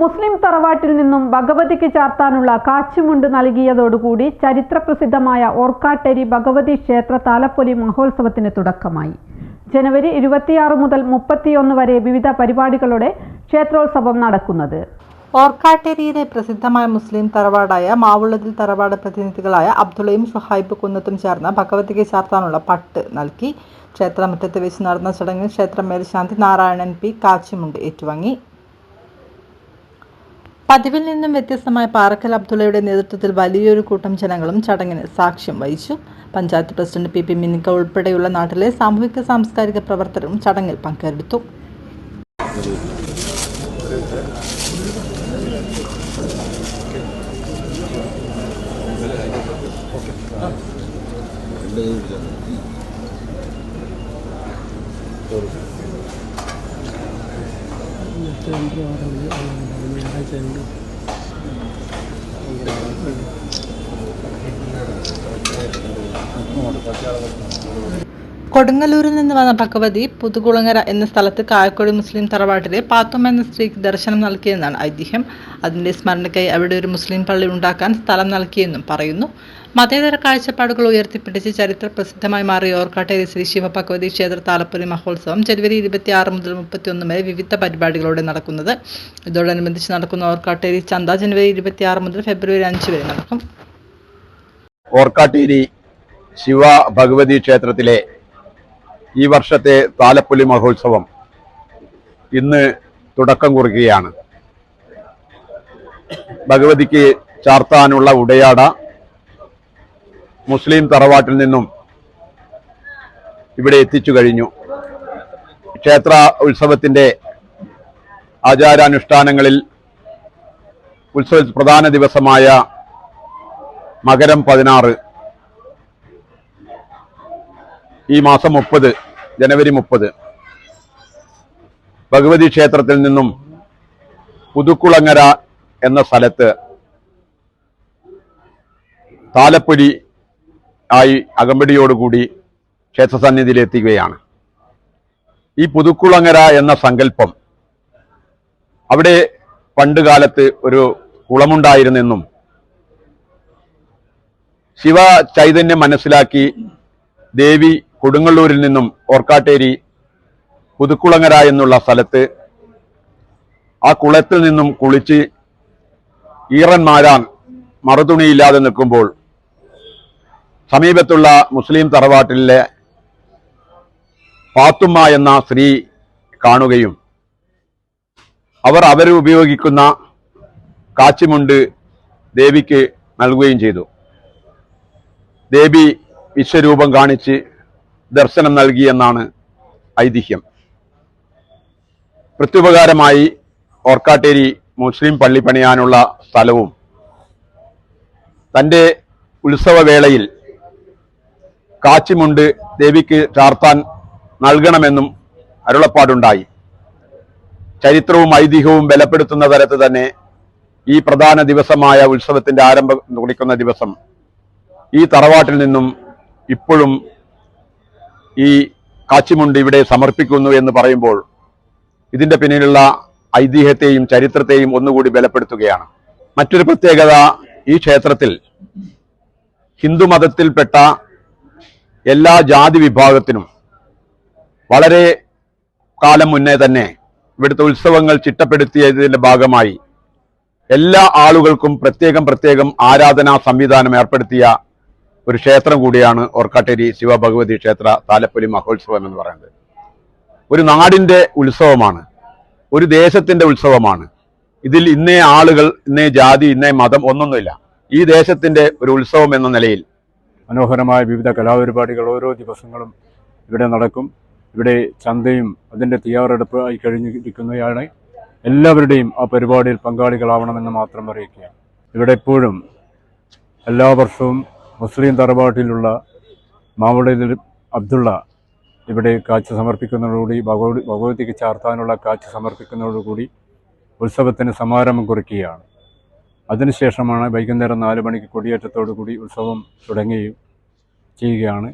മുസ്ലിം തറവാട്ടിൽ നിന്നും ഭഗവതിക്ക് ചാർത്താനുള്ള കാച്ചുമുണ്ട് നൽകിയതോടുകൂടി ചരിത്രപ്രസിദ്ധമായ ഓർക്കാട്ടേരി ഭഗവതി ക്ഷേത്ര താലപ്പൊലി മഹോത്സവത്തിന് തുടക്കമായി. ജനുവരി ഇരുപത്തിയാറ് മുതൽ മുപ്പത്തിയൊന്ന് വരെ വിവിധ പരിപാടികളോടെ ക്ഷേത്രോത്സവം നടക്കുന്നത്. ഓർക്കാട്ടേരിയിലെ പ്രസിദ്ധമായ മുസ്ലിം തറവാടായ മാവുള്ളതിൽ തറവാട് പ്രതിനിധികളായ അബ്ദുള്ളയും ഷുഹൈബ് കുന്നത്തും ചേർന്ന് ഭഗവതിക്ക് ചാർത്താനുള്ള പട്ട് നൽകി. ക്ഷേത്രമുറ്റത്ത് വെച്ച് നടന്ന ചടങ്ങിൽ ക്ഷേത്ര മേൽശാന്തി നാരായണൻ പി കാച്ചിമുണ്ട് ഏറ്റുവാങ്ങി. പതിവിൽ നിന്നും വ്യത്യസ്തമായ പാറക്കൽ അബ്ദുള്ളയുടെ നേതൃത്വത്തിൽ വലിയൊരു കൂട്ടം ജനങ്ങളും ചടങ്ങിന് സാക്ഷ്യം വഹിച്ചു. Panchayat president P P Minikka ഉൾപ്പെടെയുള്ള നാട്ടിലെ സാമൂഹിക സാംസ്കാരിക പ്രവർത്തകരും ചടങ്ങിൽ പങ്കെടുത്തു. send me. Mm. Mm. കൊടുങ്ങല്ലൂരിൽ നിന്ന് വന്ന ഭഗവതി പുതുകുളങ്ങര എന്ന സ്ഥലത്ത് കായക്കൊടി മുസ്ലിം തറവാട്ടിലെ പാത്തുമ്മ എന്ന സ്ത്രീക്ക് ദർശനം നൽകിയെന്നാണ് ഐതിഹ്യം. അതിന്റെ സ്മരണയ്ക്കായി അവിടെ ഒരു മുസ്ലിം പള്ളി ഉണ്ടാക്കാൻ സ്ഥലം നൽകിയെന്നും പറയുന്നു. മതേതര കാഴ്ചപ്പാടുകൾ ഉയർത്തിപ്പിടിച്ച് ചരിത്ര പ്രസിദ്ധമായി മാറിയ ഓർക്കാട്ടേരി ശ്രീ ശിവ ഭഗവതി ക്ഷേത്ര താലപ്പൊലി മഹോത്സവം ജനുവരി ഇരുപത്തിയാറ് മുതൽ മുപ്പത്തിയൊന്ന് വരെ വിവിധ പരിപാടികളോടെ നടക്കുന്നത്. ഇതോടനുബന്ധിച്ച് നടക്കുന്ന ഓർക്കാട്ടേരി ചന്ത ജനുവരി ഇരുപത്തിയാറ് മുതൽ ഫെബ്രുവരി അഞ്ച് വരെ നടക്കും. ഓർക്കാട്ടേരി ശിവ ഭഗവതി ക്ഷേത്രത്തിലെ ഈ വർഷത്തെ താലപ്പൊലി മഹോത്സവം ഇന്ന് തുടക്കം കുറിക്കുകയാണ്. ഭഗവതിക്ക് ചാർത്താനുള്ള ഉടയാട മുസ്ലിം തറവാട്ടിൽ നിന്നും ഇവിടെ എത്തിച്ചു കഴിഞ്ഞു. ക്ഷേത്ര ഉത്സവത്തിന്റെ ആചാരാനുഷ്ഠാനങ്ങളിൽ ഉത്സവ പ്രധാന ദിവസമായ മകരം പതിനാറ് ഈ മാസം മുപ്പത് ജനുവരി മുപ്പത്. ഭഗവതി ക്ഷേത്രത്തിൽ നിന്നും പുതുക്കുളങ്ങര എന്ന സ്ഥലത്ത് താലപ്പൊലി ആയി അകമ്പടിയോടുകൂടി ക്ഷേത്രസന്നിധിയിലെത്തുകയാണ് ഈ പുതുക്കുളങ്ങര എന്ന സങ്കല്പം അവിടെ പണ്ട് കാലത്ത് ഒരു കുളമുണ്ടായിരുന്നെന്നും ശിവ ചൈതന്യം മനസ്സിലാക്കി ദേവി കൊടുങ്ങല്ലൂരിൽ നിന്നും ഓർക്കാട്ടേരി പുതുക്കുളങ്ങര എന്നുള്ള സ്ഥലത്ത് ആ കുളത്തിൽ നിന്നും കുളിച്ച് ഈറൻ മാരാൻ മറുതുണിയില്ലാതെ നിൽക്കുമ്പോൾ സമീപത്തുള്ള മുസ്ലിം തറവാട്ടിലെ പാത്തുമ്മ എന്ന സ്ത്രീ കാണുകയും അവർ ഉപയോഗിക്കുന്ന കാച്ചിമുണ്ട് ദേവിക്ക് നൽകുകയും ചെയ്തു. ദേവി വിശ്വരൂപം കാണിച്ച് ദർശനം നൽകിയെന്നാണ് ഐതിഹ്യം. പ്രത്യുപകാരമായി ഓർക്കാട്ടേരി മുസ്ലിം പള്ളി പണിയാനുള്ള സ്ഥലവും തന്റെ ഉത്സവവേളയിൽ കാച്ചിമുണ്ട് ദേവിക്ക് ചാർത്താൻ നൽകണമെന്നും അരുളപ്പാടുണ്ടായി. ചരിത്രവും ഐതിഹ്യവും ബലപ്പെടുത്തുന്ന തരത്തിൽ തന്നെ ഈ പ്രധാന ദിവസമായ ഉത്സവത്തിന്റെ ആരംഭം കുറിക്കുന്ന ദിവസം ഈ തറവാട്ടിൽ നിന്നും ഇപ്പോഴും ഈ കാച്ചിമുണ്ട് ഇവിടെ സമർപ്പിക്കുന്നു എന്ന് പറയുമ്പോൾ ഇതിന്റെ പിന്നിലുള്ള ഐതിഹ്യത്തെയും ചരിത്രത്തെയും ഒന്നുകൂടി ബലപ്പെടുത്തുകയാണ്. മറ്റൊരു പ്രത്യേകത ഈ ക്ഷേത്രത്തിൽ ഹിന്ദുമതത്തിൽപ്പെട്ട എല്ലാ ജാതി വിഭാഗത്തിനും വളരെ കാലം മുന്നേ തന്നെ ഇവിടുത്തെ ഉത്സവങ്ങൾ ചിട്ടപ്പെടുത്തിയതിന്റെ ഭാഗമായി എല്ലാ ആളുകൾക്കും പ്രത്യേകം പ്രത്യേകം ആരാധനാ സംവിധാനം ഏർപ്പെടുത്തിയ ഒരു ക്ഷേത്രം കൂടിയാണ് ഓർക്കാട്ടേരി ശിവഭഗവതി ക്ഷേത്ര താലപ്പൊലി മഹോത്സവം എന്ന് പറയുന്നത്. ഒരു നാടിന്റെ ഉത്സവമാണ്. ഒരു ദേശത്തിന്റെ ഉത്സവമാണ്. ഇതിൽ ഇന്നേ ആളുകൾ ഇന്നേ ജാതി ഇന്നേ മതം ഒന്നൊന്നുമില്ല. ഈ ദേശത്തിന്റെ ഒരു ഉത്സവം എന്ന നിലയിൽ മനോഹരമായ വിവിധ കലാപരിപാടികൾ ഓരോ ദിവസങ്ങളും ഇവിടെ നടക്കും. ഇവിടെ ചന്തയും അതിന്റെ തയ്യാറെടുപ്പ് ആയി കഴിഞ്ഞിരിക്കുന്നതാണ് എല്ലാവരുടെയും ആ പരിപാടിയിൽ പങ്കാളികളാവണമെന്ന് മാത്രം അറിയിക്കുക ഇവിടെ എപ്പോഴും എല്ലാ വർഷവും മുസ്ലിം തറവാട്ടിലുള്ള മാവളയിൽ അബ്ദുള്ള ഇവിടെ കാഴ്ച സമർപ്പിക്കുന്നതോടുകൂടി ഭഗവതി ഭഗവതിക്ക് ചാർത്താനുള്ള കാഴ്ച സമർപ്പിക്കുന്നതോടുകൂടി ഉത്സവത്തിന് സമാരംഭം കുറിക്കുകയാണ്. അതിനുശേഷമാണ് വൈകുന്നേരം നാല് മണിക്ക് കൊടിയേറ്റത്തോടു കൂടി ഉത്സവം തുടങ്ങുകയും ചെയ്യുകയാണ്.